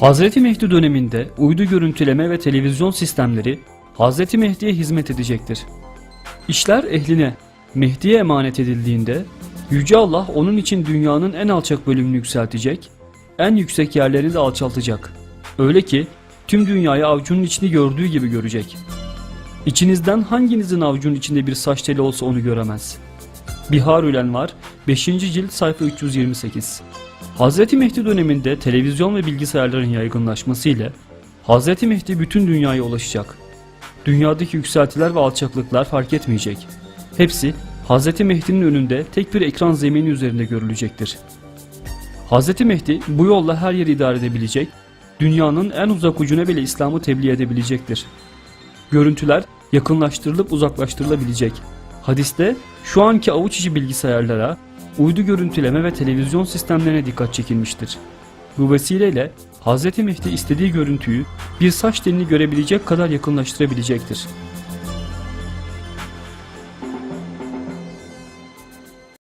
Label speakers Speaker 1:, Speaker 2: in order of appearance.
Speaker 1: Hazreti Mehdi döneminde uydu görüntüleme ve televizyon sistemleri Hazreti Mehdi'ye hizmet edecektir. İşler ehline, Mehdi'ye emanet edildiğinde Yüce Allah onun için dünyanın en alçak bölümünü yükseltecek, en yüksek yerleri de alçaltacak. Öyle ki tüm dünyayı avucunun içini gördüğü gibi görecek. İçinizden hanginizin avucunun içinde bir saç teli olsa onu göremez. Bihar Ülenvar 5. cilt sayfa 328 Hazreti Mehdi döneminde televizyon ve bilgisayarların yaygınlaşması ile Hazreti Mehdi bütün dünyaya ulaşacak. Dünyadaki yükseltiler ve alçaklıklar fark etmeyecek. Hepsi Hazreti Mehdi'nin önünde tek bir ekran zemini üzerinde görülecektir. Hazreti Mehdi bu yolla her yeri idare edebilecek, dünyanın en uzak ucuna bile İslam'ı tebliğ edebilecektir. Görüntüler yakınlaştırılıp uzaklaştırılabilecek. Hadiste şu anki avuç içi bilgisayarlara, uydu görüntüleme ve televizyon sistemlerine dikkat çekilmiştir. Bu vesileyle Hz. Mehdi istediği görüntüyü bir saç telini görebilecek kadar yakınlaştırabilecektir.